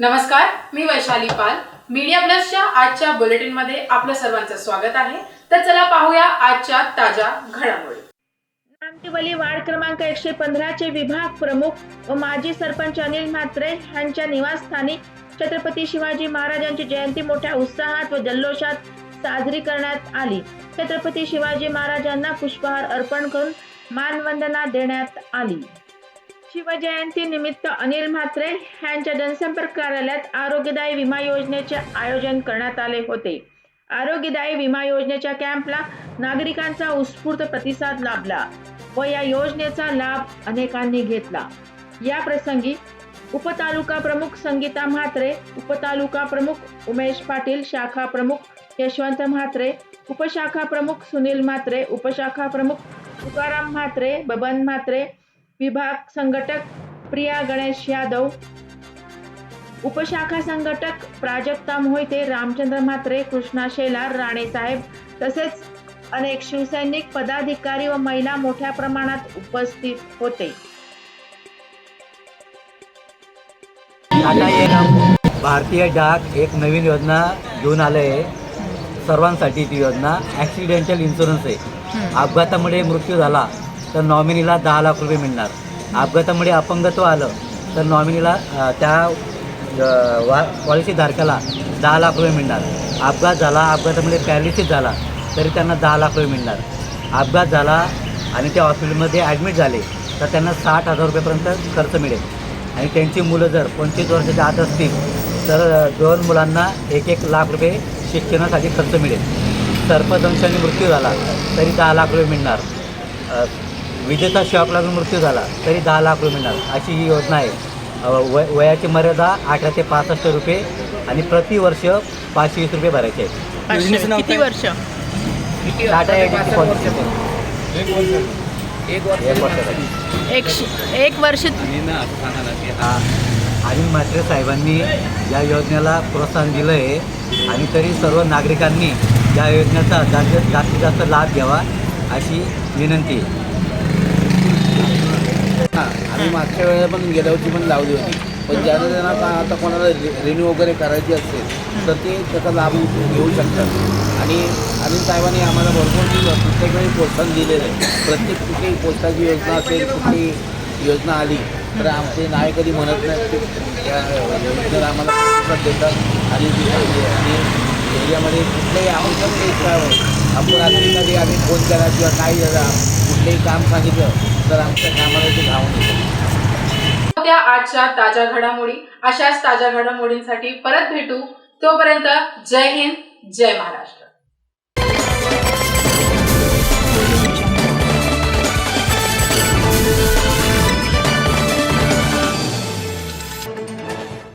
नमस्कार मी वैशाली पाल. मीडिया प्लसच्या आजच्या बुलेटिनमध्ये आपलं सर्वांचं स्वागत आहे. तर चला पाहूया आजच्या ताज्या घडामोडी. नामटिवली वार्ड क्रमांक एकशे पंधराचे विभाग प्रमुख व माजी सरपंच अनिल म्हात्रे यांच्या निवासस्थानी छत्रपती शिवाजी महाराजांची जयंती मोठ्या उत्साहात व जल्लोषात साजरी करण्यात आली. छत्रपती शिवाजी महाराजांना पुष्पहार अर्पण करून मानवंदना देण्यात आली. शिवजयंतीनिमित्त अनिल म्हात्रे यांच्या जनसंपर्क कार्यालयात आरोग्यदायी विमा योजनेचे आयोजन करण्यात आले होते. आरोग्यदायी विमा योजनेच्या कॅम्पला नागरिकांचा उत्स्फूर्त प्रतिसाद लाभला व या योजनेचा लाभ अनेकांनी घेतला. या प्रसंगी उपतालुका प्रमुख संगीता म्हात्रे उपतालुका प्रमुख उमेश पाटील शाखा प्रमुख यशवंत म्हात्रे उपशाखा प्रमुख सुनील म्हात्रे उपशाखा प्रमुख तुकाराम म्हात्रे बबन म्हात्रे विभाग संघटक प्रिया गणेश यादव उपशाखा संघटक प्राजक्ता मोहिते रामचंद्र म्हात्रे कृष्णा शेलार राणे साहेब तसेच अनेक शिवसैनिक पदाधिकारी व महिला मोठ्या प्रमाणात उपस्थित होते. आता एक भारतीय डाक एक नवीन योजना घेऊन आले आहे सर्वांसाठी ती योजना. ॲक्सिडेंटल इन्शुरन्स आहे. अपघातामुळे मृत्यू झाला. तर नॉमिनीला दहा लाख रुपये मिळणार. अपघातामुळे अपंगत्व आलं तर नॉमिनीला त्या वा पॉलिसीधारकाला दहा लाख रुपये मिळणार. अपघात झाला अपघातामुळे पॅरालिसिस झाला तरी त्यांना दहा लाख रुपये मिळणार. अपघात झाला आणि त्या हॉस्पिटलमध्ये ॲडमिट झाले तर त्यांना साठ हजार रुपयेपर्यंत खर्च मिळेल. आणि त्यांची मुलं जर पंचवीस वर्षाच्या आत असतील तर दोन मुलांना एक एक लाख रुपये शिक्षणासाठी खर्च मिळेल. सर्पदंशाने मृत्यू झाला तरी दहा लाख रुपये मिळणार. विजेचा शॉक लागून मृत्यू झाला तरी दहा लाख रुपये मिळणार अशी ही योजना आहे. वय वयाची मर्यादा अठरा ते पासष्ट रुपये आणि प्रतिवर्ष पाचशे वीस रुपये भरायचे आहेत. किती वर्ष? टाटा एटीची पॉलिसी. एक वर्षासाठी एक एक वर्ष. हा आणि मात्रे साहेबांनी या योजनेला प्रोत्साहन दिलं आहे आणि तरी सर्व नागरिकांनी या योजनेचा जास्तीत जास्तीत जास्त लाभ घ्यावा अशी विनंती आहे. आम्ही मागच्या वेळेला पण गेल्या वर्षी पण लावली होती. पण ज्यांना त्यांना का आता कोणाला रिन्यू वगैरे करायची असेल तर ते त्याचा लाभ घेऊ शकतात. आणि अनिल साहेबांनी आम्हाला भरपूर दिलं प्रत्येक वेळी प्रोत्साहन दिलेलं आहे. प्रत्येक कुठलीही पोस्टाची योजना असेल कुठली योजना आली तर आमचे नाही कधी म्हणत नाही ते त्या योजनेला आम्हाला प्रतिसाद देतात. आणि आणि एरियामध्ये कुठलंही आवश्यक आपण रात्री कधी आम्ही फोन केला किंवा काही झाला कुठलंही काम सांगितलं तर आमच्या कामाला ते धावून त्या आजच्या ताज्या घडामोडी अशाच ताज्या घडामोडींसाठी परत भेटू. तोपर्यंत जय हिंद जय महाराष्ट्र.